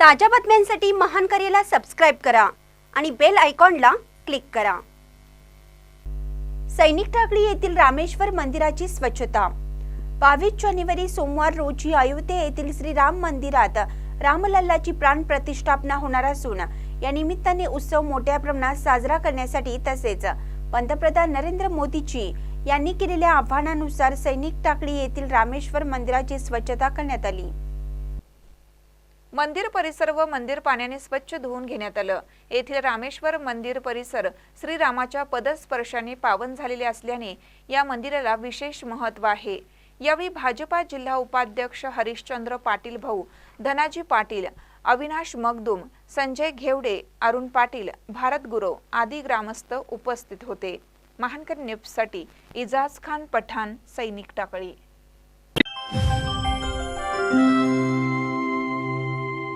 ताज्या बातम्यांसाठी महान करेला सबस्क्राईब करा आणि बेल आयकॉनला क्लिक करा. सैनिक टाकळी येथील रामेश्वर मंदिराची स्वच्छता. बावीस जानेवारी सोमवार रोजी अयोध्ये येथील श्रीराम मंदिरात रामलल्लाची प्राण प्रतिष्ठापना होणार असून या निमित्ताने उत्सव मोठ्या प्रमाणात साजरा करण्यासाठी तसेच पंतप्रधान नरेंद्र मोदीजी यांनी केलेल्या आव्हानानुसार सैनिक टाकळी येथील रामेश्वर मंदिराची स्वच्छता करण्यात आली. मंदिर परिसर व मंदिर पाण्याने स्वच्छ धुवून घेण्यात आलं. येथील रामेश्वर मंदिर परिसर श्रीरामाच्या पदस्पर्शाने पावन झालेले असल्याने या मंदिराला विशेष महत्त्व आहे. यावेळी भाजपा जिल्हा उपाध्यक्ष हरिश्चंद्र पाटील भाऊ धनाजी पाटील अविनाश मगदुम संजय घेवडे अरुण पाटील भारत गुरव आदी ग्रामस्थ उपस्थित होते. महानकर न्यूजसाठी इजाज खान पठाण सैनिक टाकळी.